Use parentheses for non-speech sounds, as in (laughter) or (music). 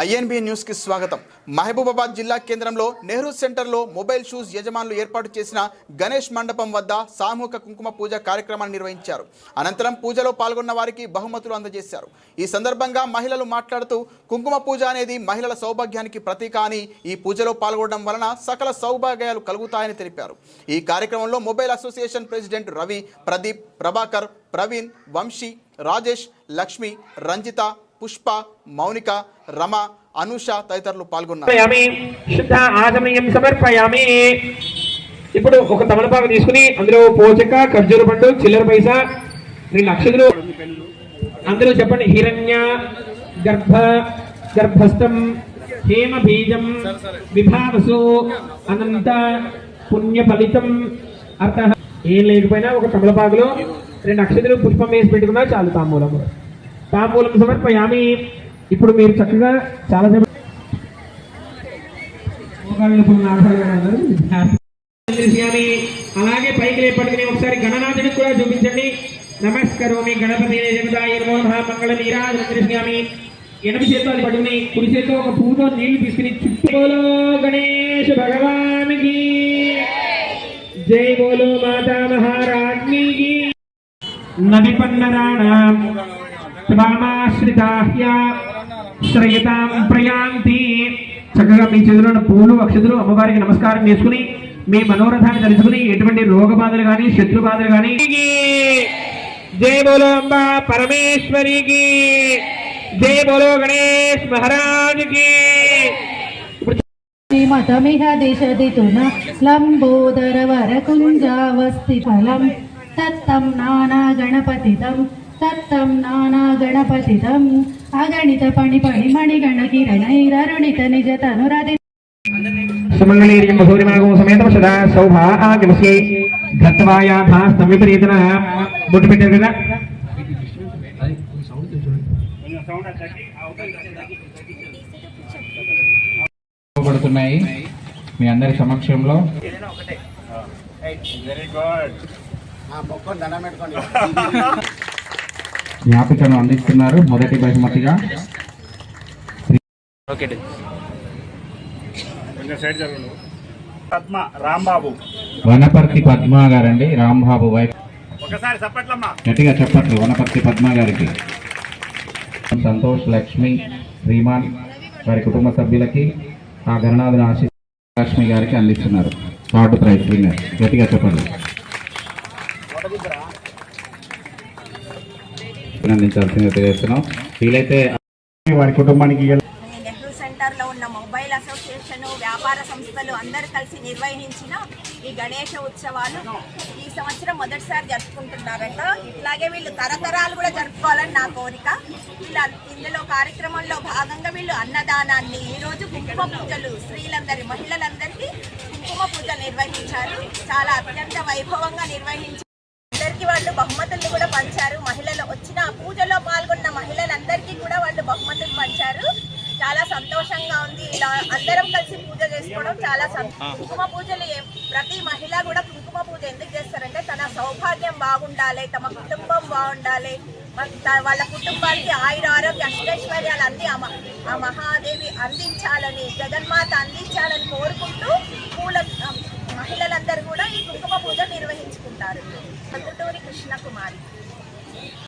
INB న్యూస్కి స్వాగతం. మహబూబాబాద్ జిల్లా కేంద్రంలో నెహ్రూ సెంటర్లో మొబైల్ షూస్ యజమానులు ఏర్పాటు చేసిన గణేష్ మండపం వద్ద సామూహిక కుంకుమ పూజ కార్యక్రమాన్ని నిర్వహించారు. అనంతరం పూజలో పాల్గొన్న వారికి బహుమతులు అందజేశారు. ఈ సందర్భంగా మహిళలు మాట్లాడుతూ కుంకుమ పూజ అనేది మహిళల సౌభాగ్యానికి ప్రతీక అని ఈ పూజలో పాల్గొనడం వలన సకల సౌభాగ్యాలు కలుగుతాయని తెలిపారు. ఈ కార్యక్రమంలో mobile association president Ravi Pradeep Prabhakar Praveen Vamshi Rajesh Lakshmi Ranjitha Pushpa Mounika Rama Anusha తదితరులు పాల్గొన్నారు. సమర్పయామి. ఇప్పుడు ఒక తమలపాకు తీసుకుని అందులో పోచక ఖర్జూర పండు చిల్లర పైసా రెండు లక్షలు. అందులో చెప్పండి హిరణ్య గర్భ గర్భస్థం హేమ బీజం విభావసు అనంత పుణ్య ఫలితం అర్థ ఏం లేకపోయినా ఒక తమలపాకులో రెండు అక్షతులు పుష్పం వేసి పెట్టుకున్నా చాలు తాంబూలము తాంబూలం సమర్పయామి ఇప్పుడు మీరు చక్కగా చాలా సేపు. అలాగే పైకి లేపట్టుకుని ఒకసారి గణనాథునికి కూడా చూపించండి. నమస్కరోమి గణపతి మంగళ నీరాజనమి ఎనభై చేతులు పట్టుకుని కుడి చేతితో ఒక పువ్వుతో నీళ్ళు తీసుకుని చుట్టూ బోలో గణేష్ భగవానికి. జై బోలో మాతా మహారాజ్ఞికి నది పన్నరాణాం శ్రయతాం ప్రయాంతి చక్కగా మీ చేతిలో ఉన్న పూలు అక్షతులు అమ్మవారికి నమస్కారం చేసుకుని మీ మనోరథాన్ని తలుచుకుని ఎటువంటి రోగ బాధలు కానీ శత్రు బాధలు కానీ జై బోలో అంబా పరమేశ్వరికి. జై బోలో గణేష్ మహారాజ్కి. శ్రీమతమిహ దిశదితున లంబోదర వరకుంజావస్తి ఫలం తత్తం నానా గణపతితం. తత్తం నానా గణపతితం. అగణిత పణి పణి మణి గణ కిరణైరరుణిత నిజ తనురది సుమంగళీర్యం బహూరిమాగం సమేతం సదా పెట్టారు కదా? పడుతున్నాయి మీ అందరి సమక్షంలో. (laughs) జ్ఞాపికను అందిస్తున్నారు. మొదటి బహుమతిగా. పద్మ రాంబాబు. వనపర్తి పద్మ గారండి. రాంబాబు వైఫ్ ఒకసారి చప్పట్లమ్మా. గట్టిగా చెప్పట్లు. వనపర్తి పద్మ గారికి. సంతోష్ లక్ష్మి శ్రీమాన్ వారి కుటుంబ సభ్యులకి ఆ గణనాథుని ఆశీస్ లక్ష్మి గారికి అందిస్తున్నారు. Third prize winner. గట్టిగా చెప్పండి. అభినందించాల్సిందిగా తెలియజేస్తున్నాం. వీలైతే వారి కుటుంబానికి నెహ్రూ సెంటర్లో ఉన్న మొబైల్ అసోసియేషన్ వ్యాపార సంస్థలు అందరూ కలిసి నిర్వహించిన ఈ గణేష ఉత్సవాలు ఈ సంవత్సరం మొదటిసారి జరుపుకుంటున్నారంట. ఇట్లాగే వీళ్ళు తరతరాలు కూడా జరుపుకోవాలని నా కోరిక. వీళ్ళ ఇందులో కార్యక్రమంలో భాగంగా వీళ్ళు అన్నదానాన్ని ఈరోజు కుంకుమ పూజలు స్త్రీలందరి మహిళలందరికీ కుంకుమ పూజ నిర్వహించారు. చాలా అత్యంత వైభవంగా నిర్వహించారు అందరికీ వాళ్ళు బహుమతులు కూడా పంచారు. మహిళలు వచ్చిన పూజలో పాల్గొన్న మహిళలందరికీ కూడా వాళ్ళు బహుమతులు పంచారు. చాలా సంతోషంగా ఉంది. ఇలా అందరం కలిసి పూజ చేసుకోవడం చాలా కుంకుమ పూజలు ప్రతి మహిళ కూడా కుంకుమ పూజ ఎందుకు చేస్తారంటే తన సౌభాగ్యం బాగుండాలి తమ కుటుంబం బాగుండాలి. వాళ్ళ కుటుంబానికి ఆయుర ఆరోగ్య అష్టైశ్వర్యాలు అన్ని ఆ మహాదేవి అందించాలని జగన్మాత అందించాలని కోరుకుంటూ పూల